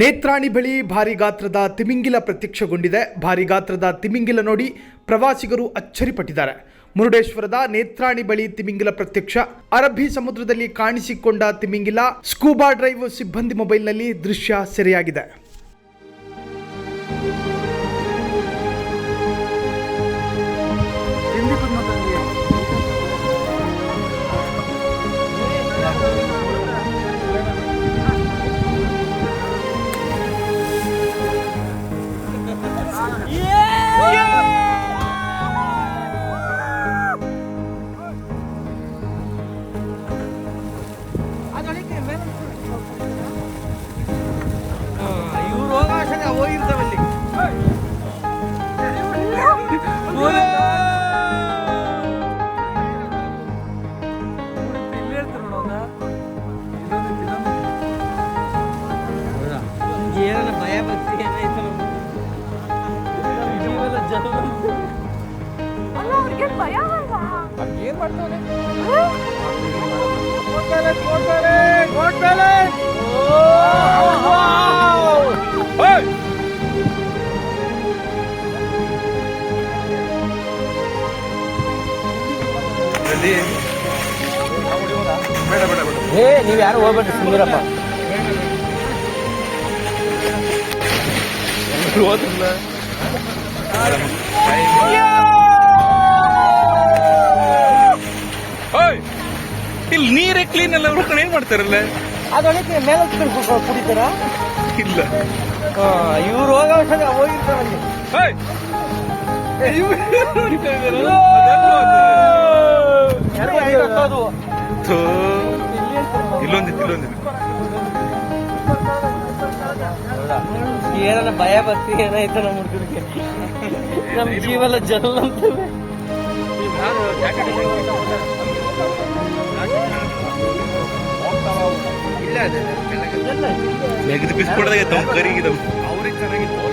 ನೇತ್ರಾಣಿ ಬಳಿ ಭಾರಿ ಗಾತ್ರದ ತಿಮಿಂಗಿಲ ಪ್ರತ್ಯಕ್ಷಗೊಂಡಿದೆ. ಭಾರಿ ಗಾತ್ರದ ತಿಮಿಂಗಿಲ ನೋಡಿ ಪ್ರವಾಸಿಗರು ಅಚ್ಚರಿಪಟ್ಟಿದ್ದಾರೆ. ಮುರುಡೇಶ್ವರದ ನೇತ್ರಾಣಿ ಬಳಿ ತಿಮಿಂಗಿಲ ಪ್ರತ್ಯಕ್ಷ. ಅರಬ್ಬಿ ಸಮುದ್ರದಲ್ಲಿ ಕಾಣಿಸಿಕೊಂಡ ತಿಮಿಂಗಿಲ ಸ್ಕೂಬಾ ಡ್ರೈವ್ ಸಿಬ್ಬಂದಿ ಮೊಬೈಲ್ನಲ್ಲಿ ದೃಶ್ಯ ಸೆರೆಯಾಗಿದೆ. ಜನ ಅಲ್ಲ ಅವ್ರಿಗೆ ಭಯ ಅಲ್ವಾ? ಏನ್ ಮಾಡ್ತಾವನೆ ಏ ನೀವು ಯಾರು ಹೋಗ್ಬೇಡ್ರಿ ಸುಂದರಪ್ಪ. ಇಲ್ಲಿ ನೀರೇ ಕ್ಲೀನ್ ಎಲ್ಲ ಹುಡ್ಕೊಂಡು ಏನ್ ಮಾಡ್ತಾರಲ್ಲ? ಅದೊಳಗೆ ಮೇಲೆ ಕುಡಿತಾರ? ಇಲ್ಲ. ಇವ್ರು ಹೋಗೋ ಅಷ್ಟೊತ್ತಿಗೆ ಇಲ್ಲೊಂದಿತ್ತು ಹೋಗಿರ್ತಾವಲ್ಲಿ ಏನಾರ ಭಯ ಬರ್ತೀವಿ ಏನಾಯ್ತು ನಮ್ಮ ಹುಡುಗರಿಗೆ ನಮ್ ಜೀವನ ಜನ ಅಂತೇವೆ ನೆಗದು ಬಿಸ್ಕೊಡ್ದಾಗ ಕರಿಗಿದವು ಅವ್ರಿಗೆ ಚೆನ್ನಾಗಿತ್ತು